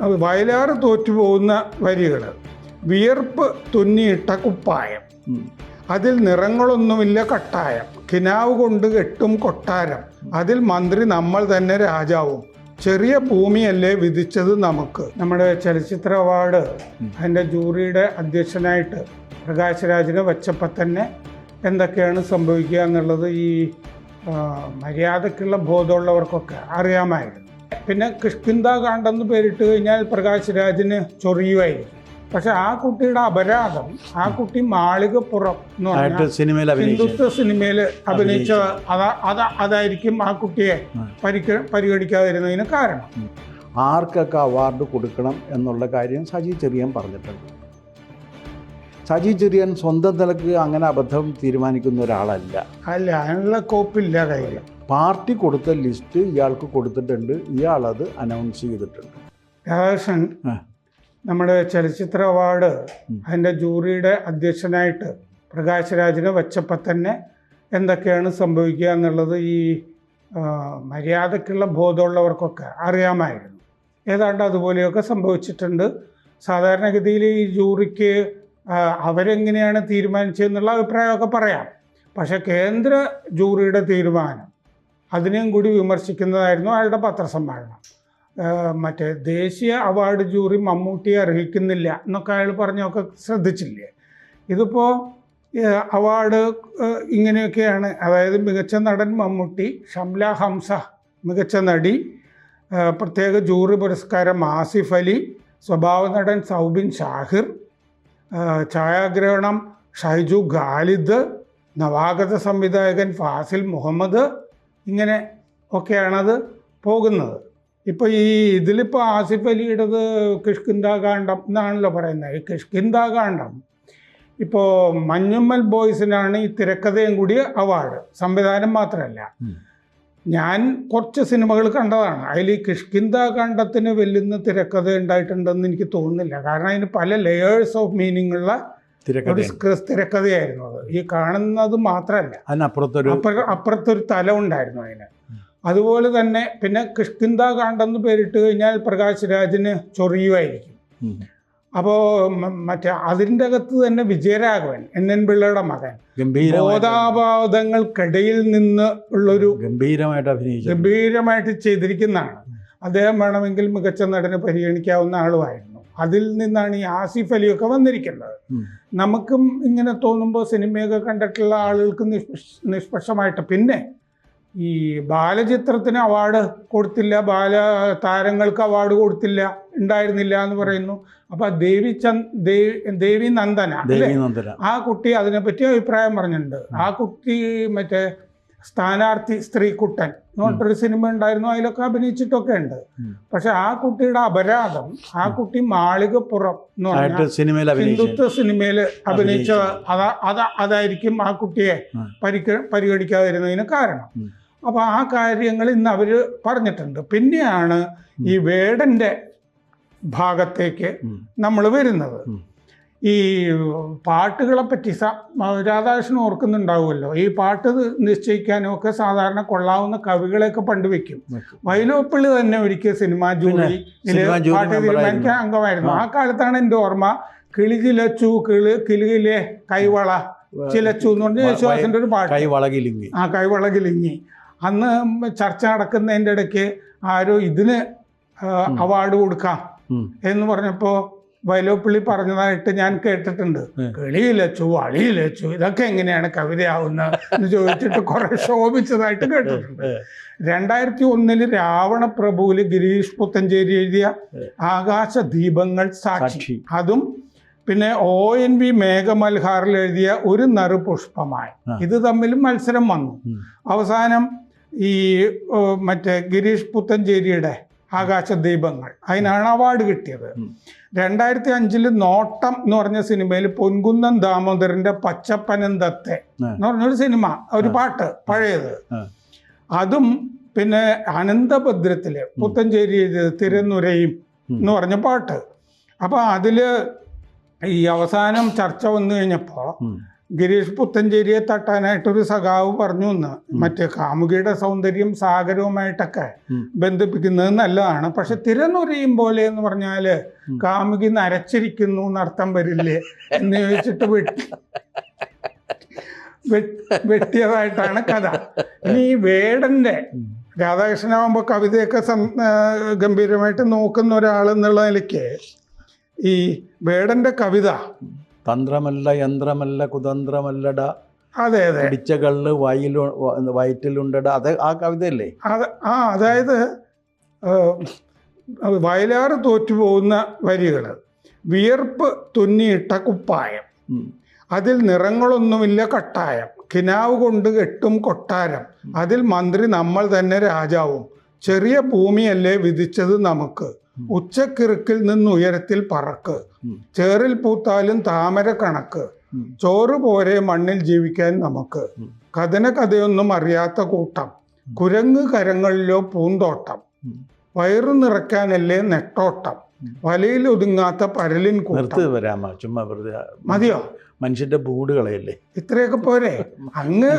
വയലാറ് തോറ്റുപോകുന്ന വരികൾ. വിയർപ്പ് തുന്നിയിട്ട കുപ്പായം. അതിൽ നിറങ്ങളൊന്നുമില്ല കട്ടായം. കിനാവ് കൊണ്ട് കെട്ടും കൊട്ടാരം. അതിൽ മന്ത്രി നമ്മൾ തന്നെ രാജാവും. ചെറിയ ഭൂമിയല്ലേ വിധിച്ചത് നമുക്ക്. നമ്മുടെ ചലച്ചിത്ര അവാർഡ് അതിന്റെ ജൂറിയുടെ അധ്യക്ഷനായിട്ട് പ്രകാശ് രാജിനെ വെച്ചപ്പോൾ തന്നെ എന്തൊക്കെയാണ് സംഭവിക്കുക എന്നുള്ളത് ഈ മര്യാദക്കുള്ള ബോധമുള്ളവർക്കൊക്കെ അറിയാമായിരുന്നു. പിന്നെ കിഷ്കിന്ത കാണ്ടെന്ന് പേരിട്ട് കഴിഞ്ഞാൽ പ്രകാശ് രാജിന് ചൊറിയുമായിരിക്കും. പക്ഷെ ആ കുട്ടിയുടെ അപരാധം ആ കുട്ടി മാളികപ്പുറം എന്ന് പറഞ്ഞാൽ ഹിന്ദുത്വ സിനിമയിൽ അഭിനയിച്ച അതാ അതാ അതായിരിക്കും ആ കുട്ടിയെ പരിഗ പരിഗണിക്കാതിരുന്നതിന് കാരണം. ആർക്കൊക്കെ അവാർഡ് കൊടുക്കണം എന്നുള്ള കാര്യം സജി ചെറിയൻ പറഞ്ഞിട്ടുണ്ട്. സജി ചെറിയൻ സ്വന്തം നിലയ്ക്ക് അങ്ങനെ അബദ്ധം തീരുമാനിക്കുന്ന ഒരാളല്ല. അല്ല അതിനുള്ള കോപ്പില്ല കയ്യിൽ. പാർട്ടി കൊടുത്ത ലിസ്റ്റ് ഇയാൾക്ക് കൊടുത്തിട്ടുണ്ട്. ഇയാൾ അത് അനൗൺസ് ചെയ്തിട്ടുണ്ട്. രാധാകൃഷ്ണൻ നമ്മുടെ ചലച്ചിത്ര അവാർഡ്. അതിന്റെ ജൂറിയുടെ അധ്യക്ഷനായിട്ട് പ്രകാശ് രാജിനെ വെച്ചപ്പോൾ തന്നെ എന്തൊക്കെയാണ് സംഭവിക്കുക എന്നുള്ളത് ഈ മര്യാദക്കുള്ള ബോധമുള്ളവർക്കൊക്കെ അറിയാമായിരുന്നു. ഏതാണ്ട് അതുപോലെയൊക്കെ സംഭവിച്ചിട്ടുണ്ട്. സാധാരണഗതിയിൽ ഈ ജൂറിക്ക് അവരെങ്ങനെയാണ് തീരുമാനിച്ചതെന്നുള്ള അഭിപ്രായമൊക്കെ പറയാം. പക്ഷേ കേന്ദ്ര ജൂറിയുടെ തീരുമാനം അതിനെയും കൂടി വിമർശിക്കുന്നതായിരുന്നു അയാളുടെ പത്രസമ്മേളനം. മറ്റേ ദേശീയ അവാർഡ് ജൂറി മമ്മൂട്ടിയെ അർഹിക്കുന്നില്ല എന്നൊക്കെ അയാൾ പറഞ്ഞൊക്കെ ശ്രദ്ധിച്ചില്ലേ? ഇതിപ്പോൾ അവാർഡ് ഇങ്ങനെയൊക്കെയാണ്. അതായത് മികച്ച നടൻ മമ്മൂട്ടി ഷംല ഹംസ മികച്ച നടി പ്രത്യേക ജൂറി പുരസ്കാരം ആസിഫ് അലി സ്വഭാവ നടൻ സൗബിൻ ഷാഹിർ ഛായാഗ്രഹണം ഷൈജു ഖാലിദ് നവാഗത സംവിധായകൻ ഫാസിൽ മുഹമ്മദ് ഇങ്ങനെ ഒക്കെയാണത് പോകുന്നത്. ഇപ്പോൾ ഈ ഇതിലിപ്പോൾ ആസിഫ് അലിയുടേത് കിഷ്കിന്താകാന്ഡം എന്നാണല്ലോ പറയുന്നത്. ഈ കിഷ്കിന്താകാന്ഡം ഇപ്പോൾ മഞ്ഞുമ്മൽ ബോയ്സിനാണ് ഈ തിരക്കഥയും കൂടി അവാർഡ്. സംവിധാനം മാത്രമല്ല. ഞാൻ കുറച്ച് സിനിമകൾ കണ്ടതാണ്. അതിൽ ഈ കിഷ്കിന്താകാന്ഡത്തിന് വെല്ലുന്ന തിരക്കഥ ഉണ്ടായിട്ടുണ്ടെന്ന് എനിക്ക് തോന്നുന്നില്ല. കാരണം അതിന് പല ലെയേഴ്സ് ഓഫ് മീനിങ് തിരക്കഥയായിരുന്നു അത്. ഈ കാണുന്നത് മാത്രമല്ല. അതിനപ്പുറത്തൊരു അപ്പുറത്തൊരു തലം ഉണ്ടായിരുന്നു അതിന്. അതുപോലെ തന്നെ പിന്നെ കിഷ്കിന്താകാന്ഡെന്ന് പേരിട്ട് കഴിഞ്ഞാൽ പ്രകാശ് രാജിന് ചൊറിയുമായിരിക്കും. അപ്പോ അപ്പോൾ മറ്റേ അതിന്റെ അകത്ത് തന്നെ വിജയരാഘവൻ എൻ എൻ പിള്ളയുടെ മകൻ. ബോധാബാധങ്ങൾക്കിടയിൽ നിന്ന് ഉള്ളൊരു ഗംഭീരമായിട്ട് അഭിനയിച്ചു ഗംഭീരമായിട്ട് ചെയ്തിരിക്കുന്നതാണ്. അദ്ദേഹം വേണമെങ്കിൽ മികച്ച നടനെ പരിഗണിക്കാവുന്ന ആളുമായിരുന്നു. അതിൽ നിന്നാണ് ഈ ആസിഫ് അലിയൊക്കെ വന്നിരിക്കുന്നത്. നമുക്കും ഇങ്ങനെ തോന്നുമ്പോൾ സിനിമയൊക്കെ കണ്ടിട്ടുള്ള ആളുകൾക്ക് നിഷ്പക്ഷ നിഷ്പക്ഷമായിട്ട് പിന്നെ ഈ ബാലചിത്രത്തിന് അവാർഡ് കൊടുത്തില്ല ബാല താരങ്ങൾക്ക് അവാർഡ് കൊടുത്തില്ല ഉണ്ടായിരുന്നില്ല എന്ന് പറയുന്നു. അപ്പൊ ദേവി ചന്ദ് ദേവി നന്ദന ആ കുട്ടി അതിനെപ്പറ്റി അഭിപ്രായം പറഞ്ഞിട്ടുണ്ട്. ആ കുട്ടി മറ്റേ സ്ഥാനാർത്ഥി സ്ത്രീക്കുട്ടൻ എന്ന് പറഞ്ഞിട്ടൊരു സിനിമ ഉണ്ടായിരുന്നു അതിലൊക്കെ അഭിനയിച്ചിട്ടൊക്കെ ഉണ്ട്. പക്ഷെ ആ കുട്ടിയുടെ അപരാധം ആ കുട്ടി മാളികപ്പുറം എന്ന് പറഞ്ഞാൽ ഹിന്ദുത്വ സിനിമയിൽ അഭിനയിച്ച അതാ അതാ അതായിരിക്കും ആ കുട്ടിയെ. പരിഗ പരിഗണിക്കാതിരുന്നതിന് കാരണം. അപ്പൊ ആ കാര്യങ്ങൾ ഇന്ന് അവർ പറഞ്ഞിട്ടുണ്ട്. പിന്നെയാണ് ഈ വേടന്റെ ഭാഗത്തേക്ക് നമ്മൾ വരുന്നത്. ഈ പാട്ടുകളെ പറ്റി രാധാകൃഷ്ണൻ ഓർക്കുന്നുണ്ടാവുമല്ലോ. ഈ പാട്ട് നിശ്ചയിക്കാനും ഒക്കെ സാധാരണ കൊള്ളാവുന്ന കവികളെയൊക്കെ പണ്ട് വെക്കും. വൈലോപ്പിള്ളി തന്നെ ഒരിക്കൽ സിനിമാ ജൂറി പാട്ട്. തീരുമാനിക്കാൻ അംഗമായിരുന്നു. ആ. കാലത്താണ് എന്റെ ഓർമ്മ. കിളി ചിലച്ചു കിളി കിളിയിലെ കൈവള ചിലച്ചു എന്ന് പറഞ്ഞ യേശുദാസിന്റെ യേശുദാസിന്റെ ഒരു പാട്ട്. കൈവളകിലിങ്ങി. ആ കൈവളകിലിങ്ങി. അന്ന് ചർച്ച നടക്കുന്നതിന്റെ ഇടയ്ക്ക് ആരോ ഇതിന് അവാർഡ് കൊടുക്കാം എന്ന് പറഞ്ഞപ്പോൾ വയലോപ്പിള്ളി പറഞ്ഞതായിട്ട് ഞാൻ കേട്ടിട്ടുണ്ട്. കിളിയിലച്ചു അളിയിലച്ചു ഇതൊക്കെ എങ്ങനെയാണ് കവിതയാവുന്നത് എന്ന് ചോദിച്ചിട്ട് കുറെ ശോഭിച്ചതായിട്ട് കേട്ടിട്ടുണ്ട്. രണ്ടായിരത്തി ഒന്നിൽ രാവണ പ്രഭുവിൽ ഗിരീഷ് പുത്തഞ്ചേരി എഴുതിയ ആകാശ ദീപങ്ങൾ സാക്ഷി. അതും പിന്നെ ഒ എൻ വി മേഘമൽഹാറിൽ എഴുതിയ ഒരു നറു പുഷ്പമായി. ഇത് തമ്മിലും മത്സരം വന്നു. അവസാനം ഈ മറ്റേ ഗിരീഷ് പുത്തഞ്ചേരിയുടെ ആകാശദീപങ്ങൾ അതിനാണ് അവാർഡ് കിട്ടിയത്. രണ്ടായിരത്തി അഞ്ചിൽ നോട്ടം എന്ന് പറഞ്ഞ സിനിമയിൽ പൊൻകുന്നം ദാമോദരന്റെ പച്ചപ്പനന്തത്തെ. എന്ന് പറഞ്ഞൊരു സിനിമ ഒരു പാട്ട് പഴയത്. അതും പിന്നെ അനന്തഭദ്രത്തിലെ പുത്തഞ്ചേരി തിരുനുരയും എന്ന് പറഞ്ഞ പാട്ട്. അപ്പൊ അതിൽ ഈ അവസാനം ചർച്ച വന്നു കഴിഞ്ഞപ്പോൾ ഉം. ഗിരീഷ് പുത്തഞ്ചേരിയെ തട്ടാനായിട്ടൊരു സഖാവ് പറഞ്ഞു എന്ന് മറ്റേ കാമുകിയുടെ സൗന്ദര്യം സാഗരവുമായിട്ടൊക്കെ. ബന്ധിപ്പിക്കുന്നത് നല്ലതാണ് പക്ഷെ തിരനുറിയും പോലെ എന്ന് പറഞ്ഞാൽ. കാമുകി നരച്ചിരിക്കുന്നു എന്നർത്ഥം വരില്ലേ എന്ന് ചോദിച്ചിട്ട് വെട്ടി വെട്ടിയതായിട്ടാണ് കഥ ഇനി ഈ വേടന്റെ. രാധാകൃഷ്ണനാകുമ്പോൾ കവിതയൊക്കെ ഗംഭീരമായിട്ട് നോക്കുന്ന ഒരാൾ എന്നുള്ള നിലയ്ക്ക് ഈ വേടന്റെ കവിത തന്ത്രമല്ല യന്ത്രമല്ല കുതന്ത്രമല്ലട. അതെ അതെ. പിടിച്ച കള്ള് വായിൽ വയറ്റിലുണ്ടട. അത് ആ കവിതയല്ലേ? അത് ആ അതായത് വയലാർ തോറ്റുപോകുന്ന വരികൾ വിയർപ്പ് തുന്നിയിട്ട കുപ്പായം. അതിൽ നിറങ്ങളൊന്നുമില്ല കട്ടായം. കിനാവ് കൊണ്ട് കെട്ടും കൊട്ടാരം. അതിൽ മന്ത്രി നമ്മൾ തന്നെ രാജാവും. ചെറിയ ഭൂമിയല്ലേ വിധിച്ചത് നമുക്ക്. ഉച്ചക്കിറുക്കിൽ നിന്ന് ഉയരത്തിൽ പറക്ക്. ചേറിൽ പൂത്താലും താമര കണക്ക്. ചോറ് പോരെ മണ്ണിൽ ജീവിക്കാൻ നമുക്ക്. കഥന കഥയൊന്നും അറിയാത്ത കൂട്ടം. കുരങ്ങ് കരങ്ങളിലോ പൂന്തോട്ടം. വയറു നിറയ്ക്കാനല്ലേ നെട്ടോട്ടം. വലയിൽ ഒതുങ്ങാത്ത പരലിൻ നിർത്ത് വരാമ? ചുമ്മാ വെറുതെ മതിയോ? മനുഷ്യന്റെ ബൂട് കളയല്ലേ? ഇത്രയൊക്കെ പോരെ? അങ്ങ്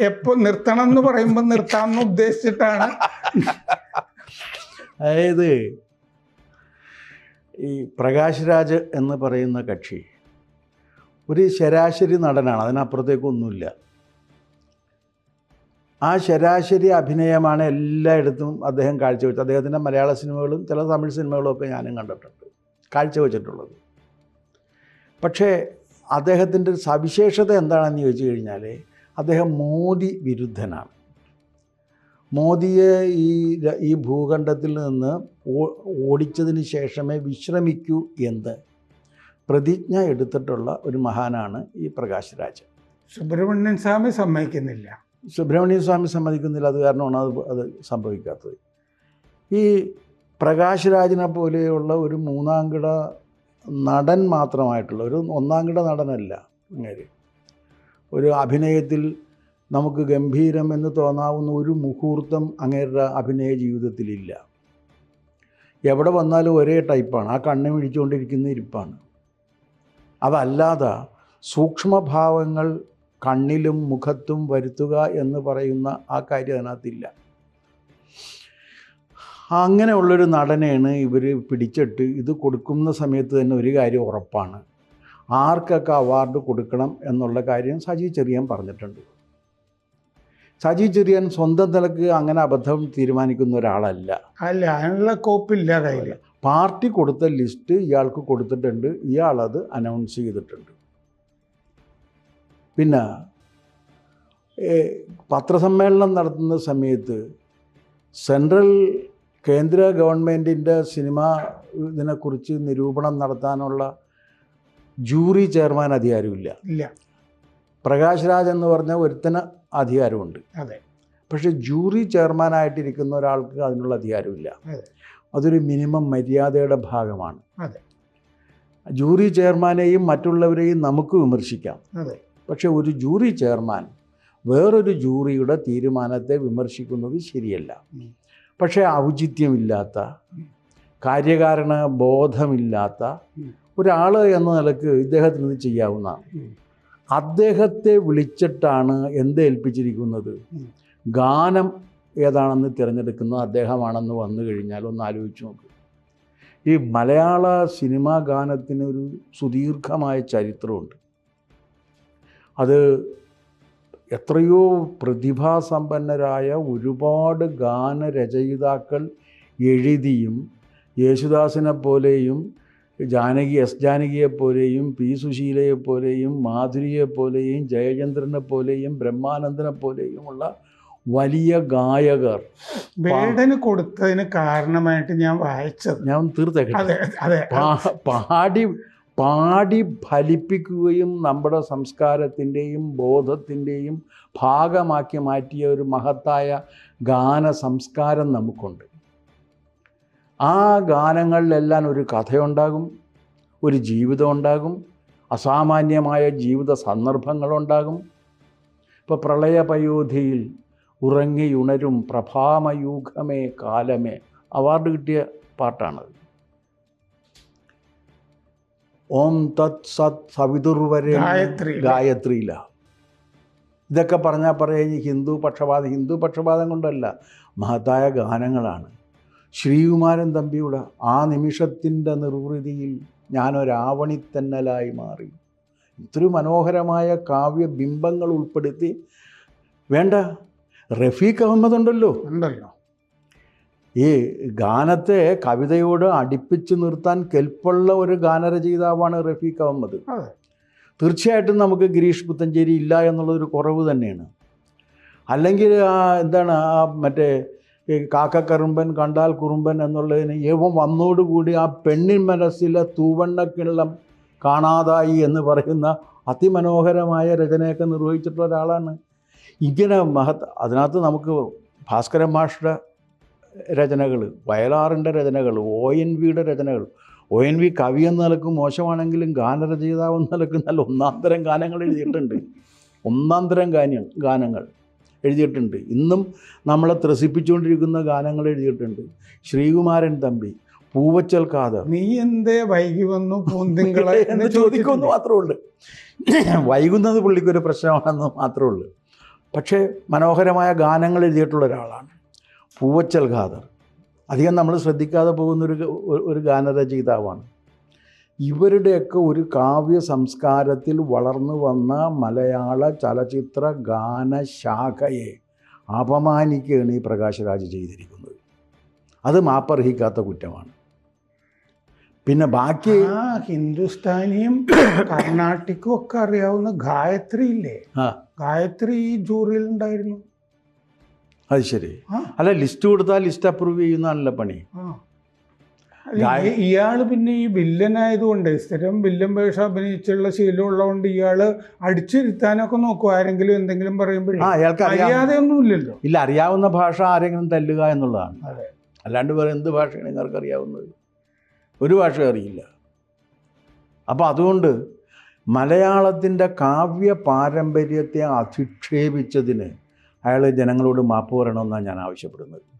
എപ്പോ നിർത്തണം എന്ന് പറയുമ്പോൾ നിർത്താമെന്ന് ഉദ്ദേശിച്ചിട്ടാണ്. അതായത് ഈ പ്രകാശ് രാജ് എന്ന് പറയുന്ന കക്ഷി ഒരു ശരാശരി നടനാണ് അതിനപ്പുറത്തേക്കൊന്നുമില്ല ആ ശരാശരി അഭിനയമാണ് എല്ലായിടത്തും അദ്ദേഹം കാഴ്ചവെച്ചത്. അദ്ദേഹത്തിന്റെ മലയാള സിനിമകളും ചില തമിഴ് സിനിമകളും ഒക്കെ ഞാനും കണ്ടിട്ടുണ്ട് കാഴ്ചവെച്ചിട്ടുള്ളത്. പക്ഷേ അദ്ദേഹത്തിന്റെ സവിശേഷത എന്താണെന്ന് ചോദിച്ചു കഴിഞ്ഞാൽ അദ്ദേഹം മോദി വിരുദ്ധനാണ്. മോദിയെ ഈ ഈ ഭൂഖണ്ഡത്തിൽ നിന്ന് ഓടിച്ചതിന് ശേഷമേ വിശ്രമിക്കൂ എന്ന് പ്രതിജ്ഞ എടുത്തിട്ടുള്ള ഒരു മഹാനാണ് ഈ പ്രകാശ് രാജ്. സുബ്രഹ്മണ്യൻ സ്വാമി സമ്മതിക്കുന്നില്ല. സുബ്രഹ്മണ്യൻ സ്വാമി സമ്മതിക്കുന്നില്ല. അത് കാരണമാണ് അത് അത് സംഭവിക്കാത്തത്. ഈ പ്രകാശ് രാജിനെ പോലെയുള്ള ഒരു മൂന്നാംകിട നടൻ മാത്രമായിട്ടുള്ള ഒരു ഒന്നാംകിട നടനല്ല അങ്ങനെ ഒരു അഭിനയത്തിൽ നമുക്ക് ഗംഭീരം എന്ന് തോന്നാവുന്ന ഒരു മുഹൂർത്തം അങ്ങേരുടെ അഭിനയ ജീവിതത്തിലില്ല. എവിടെ വന്നാലും ഒരേ ടൈപ്പാണ്. ആ കണ്ണ് മിഴിച്ചുകൊണ്ടിരിക്കുന്ന ഇരിപ്പാണ്. അതല്ലാതെ സൂക്ഷ്മഭാവങ്ങൾ കണ്ണിലും മുഖത്തും വരുത്തുക എന്ന് പറയുന്ന ആ കാര്യം അതിനകത്തില്ല. അങ്ങനെയുള്ളൊരു നടനെയാണ് ഇവർ പിടിച്ചിട്ട് ഇത് കൊടുക്കുന്ന സമയത്ത് തന്നെ ഒരു കാര്യം ഉറപ്പാണ്. ആർക്കൊക്കെ അവാർഡ് കൊടുക്കണം എന്നുള്ള കാര്യം സജി ചെറിയാൻ പറഞ്ഞിട്ടുണ്ട്. സജി ചെറിയാൻ സ്വന്തം നിലയ്ക്ക് അങ്ങനെ അബദ്ധം തീരുമാനിക്കുന്ന ഒരാളല്ല. അല്ല അതിനുള്ള കോപ്പില്ല കയ്യിൽ പാർട്ടി കൊടുത്ത ലിസ്റ്റ് ഇയാൾക്ക് കൊടുത്തിട്ടുണ്ട്. ഇയാളത് അനൗൺസ് ചെയ്തിട്ടുണ്ട്. പിന്നെ പത്രസമ്മേളനം നടത്തുന്ന സമയത്ത് സെൻട്രൽ കേന്ദ്ര ഗവൺമെന്റിന്റെ സിനിമ ഇതിനെക്കുറിച്ച് നിരൂപണം നടത്താനുള്ള ജൂറി ചെയർമാൻ അധികാരമില്ല. ഇല്ല. പ്രകാശ് രാജ് എന്ന് പറഞ്ഞ ഒരുത്തന് അധികാരമുണ്ട്. അതെ. പക്ഷേ ജൂറി ചെയർമാനായിട്ടിരിക്കുന്ന ഒരാൾക്ക് അതിനുള്ള അധികാരമില്ല. അതൊരു മിനിമം മര്യാദയുടെ ഭാഗമാണ്. അതെ. ജൂറി ചെയർമാനെയും മറ്റുള്ളവരെയും നമുക്ക് വിമർശിക്കാം. അതെ. പക്ഷേ ഒരു ജൂറി ചെയർമാൻ വേറൊരു ജൂറിയുടെ തീരുമാനത്തെ വിമർശിക്കുന്നത് ശരിയല്ല. പക്ഷേ ഔചിത്യമില്ലാത്ത കാര്യകാരണ ബോധമില്ലാത്ത ഒരാൾ എന്ന നിലയ്ക്ക് ഇദ്ദേഹത്തിന് ഇത് ചെയ്യാവുന്നതാണ്. അദ്ദേഹത്തെ വിളിച്ചിട്ടാണ് എന്ത് ഏൽപ്പിച്ചിരിക്കുന്നത്? ഗാനം ഏതാണെന്ന് തിരഞ്ഞെടുക്കുന്നത് അദ്ദേഹമാണെന്ന് വന്നു കഴിഞ്ഞാൽ ഒന്ന് ആലോചിച്ച് നോക്ക്. ഈ മലയാള സിനിമാ ഗാനത്തിന് ഒരു സുദീർഘമായ ചരിത്രമുണ്ട്. അത് എത്രയോ പ്രതിഭാസമ്പന്നരായ ഒരുപാട് ഗാനരചയിതാക്കൾ എഴുതിയും യേശുദാസിനെ പോലെയും ജാനകി എസ് ജാനകിയെപ്പോലെയും പി സുശീലയെപ്പോലെയും മാധുരിയെപ്പോലെയും ജയചന്ദ്രനെപ്പോലെയും പോലെയും ജയചന്ദ്രനെ പോലെയും ബ്രഹ്മാനന്ദനെ പോലെയുമുള്ള വലിയ ഗായകർ. വേടന് കൊടുത്തതിന് കാരണമായിട്ട് ഞാൻ വായിച്ചത്. ഞാൻ തീർത്തേക്കട്ടെ. പാടി പാടി ഫലിപ്പിക്കുകയും നമ്മുടെ സംസ്കാരത്തിന്റെയും ബോധത്തിന്റെയും ഭാഗമാക്കി മാറ്റിയ ഒരു മഹത്തായ ഗാന സംസ്കാരം നമുക്കുണ്ട്. ആ ഗാനങ്ങളിലെല്ലാം ഒരു കഥയുണ്ടാകും ഒരു ജീവിതം ഉണ്ടാകും അസാമാന്യമായ ജീവിത സന്ദർഭങ്ങളുണ്ടാകും. ഇപ്പോൾ പ്രളയപയോധിയിൽ ഉറങ്ങിയുണരും പ്രഭാമയൂഖമേ കാലമേ അവാർഡ് കിട്ടിയ പാട്ടാണത്. ഓം തത് സത് സവിതുർവരെ ഗായത്രി. ഗായത്രിയില ഇതൊക്കെ പറഞ്ഞാൽ പറയാം ഹിന്ദു പക്ഷപാതം ഹിന്ദു പക്ഷപാതം കൊണ്ടല്ല മഹത്തായ ഗാനങ്ങളാണ്. ശ്രീകുമാരൻ തമ്പിയുടെ ആ നിമിഷത്തിന്റെ നിർവൃതിയിൽ ഞാനൊരാവണിത്തന്നലായി മാറി. ഇത്രയും മനോഹരമായ കാവ്യ ബിംബങ്ങൾ ഉൾപ്പെടുത്തി. വേണ്ട റഫീഖ് അഹമ്മദ് ഉണ്ടല്ലോ. ഉണ്ടല്ലോ ഈ ഗാനത്തെ കവിതയോട് അടുപ്പിച്ച് നിർത്താൻ കെൽപ്പുള്ള ഒരു ഗാനരചയിതാവാണ് റഫീഖ് അഹമ്മദ്. തീർച്ചയായിട്ടും നമുക്ക് ഗിരീഷ് പുത്തഞ്ചേരി ഇല്ല എന്നുള്ളൊരു കുറവ് തന്നെയാണ്. അല്ലെങ്കിൽ ആ എന്താണ് ആ മറ്റേ ഈ കാക്കക്കറുമ്പൻ കണ്ടാൽ കുറുമ്പൻ എന്നുള്ളതിന് ഏവം വന്നോടുകൂടി ആ പെണ്ണിൻ മനസ്സിലെ തൂവണ്ണക്കിള്ളം കാണാതായി എന്ന് പറയുന്ന അതിമനോഹരമായ രചനയൊക്കെ നിർവഹിച്ചിട്ടുള്ള ഒരാളാണ്. ഇങ്ങനെ മഹത് അതിനകത്ത് നമുക്ക് ഭാസ്കരൻ മാഷ്ടെ രചനകൾ വയലാറിന്റെ രചനകൾ ഒ എൻ വിയുടെ രചനകൾ ഒ എൻ വി കവി എന്ന നിലയ്ക്ക് മോശമാണെങ്കിലും ഗാനരചയിതാവ് എന്ന നിലയ്ക്ക് നല്ല ഒന്നാം തരം ഗാനങ്ങൾ എഴുതിയിട്ടുണ്ട്. ഒന്നാം തരം ഗാന ഗാനങ്ങൾ. എഴുതിയിട്ടുണ്ട്. ഇന്നും നമ്മളെ ത്രസിപ്പിച്ചുകൊണ്ടിരിക്കുന്ന ഗാനങ്ങൾ എഴുതിയിട്ടുണ്ട്. ശ്രീകുമാരൻ തമ്പി പൂവച്ചൽ കാത നീ എന്തേ വൈകി വന്നു പൂന്തിങ്കളെ എന്ന് ചോദിക്കുമെന്ന് മാത്രമേ ഉള്ളൂ. വൈകുന്നത് പുള്ളിക്കൊരു പ്രശ്നമാണെന്ന് മാത്രമേ ഉള്ളൂ. പക്ഷേ മനോഹരമായ ഗാനങ്ങൾ എഴുതിയിട്ടുള്ള ഒരാളാണ് പൂവച്ചൽ ഖാദർ അധികം നമ്മൾ ശ്രദ്ധിക്കാതെ പോകുന്നൊരു ഒരു ഗാനരചയിതാവാണ്. ഇവരുടെയൊക്കെ ഒരു കാവ്യ സംസ്കാരത്തിൽ വളർന്നു വന്ന മലയാള ചലച്ചിത്ര ഗാനശാഖയെ അപമാനിക്കുകയാണ് ഈ പ്രകാശരാജ് ചെയ്തിരിക്കുന്നത്. അത് മാപ്പർഹിക്കാത്ത കുറ്റമാണ്. പിന്നെ ബാക്കി ആ ഹിന്ദുസ്ഥാനിയും കർണാട്ടിക്കും ഒക്കെ അറിയാവുന്ന ഗായത്രി ഇല്ലേ? ആ. ഗായത്രി ഈ ജൂറിയിൽ ഉണ്ടായിരുന്നു. അത് ശരി. അല്ല ലിസ്റ്റ് കൊടുത്താൽ ലിസ്റ്റ് അപ്രൂവ് ചെയ്യുന്നതാണല്ലോ പണി. ഇയാൾ പിന്നെ ഈ വില്ലനായതുകൊണ്ട് സ്ഥിരം വില്ലൻ വേഷം അഭിനയിച്ചുള്ള ശീലമുള്ളതുകൊണ്ട് ഇയാൾ അടിച്ചിരുത്താനൊക്കെ നോക്കും ആരെങ്കിലും എന്തെങ്കിലും പറയുമ്പോഴേ. ആ ഒന്നുമില്ലല്ലോ ഇല്ല അറിയാവുന്ന ഭാഷ ആരെങ്കിലും തല്ലുക എന്നുള്ളതാണ്. അല്ലാണ്ട് വേറെ എന്ത് ഭാഷയാണ് നിങ്ങൾക്ക് അറിയാവുന്നത്? ഒരു ഭാഷ അറിയില്ല. അപ്പോൾ അതുകൊണ്ട് മലയാളത്തിന്റെ കാവ്യ പാരമ്പര്യത്തെ അധിക്ഷേപിച്ചതിന് അയാൾ ജനങ്ങളോട് മാപ്പ് പറയണമെന്നാണ് ഞാൻ ആവശ്യപ്പെടുന്നത്.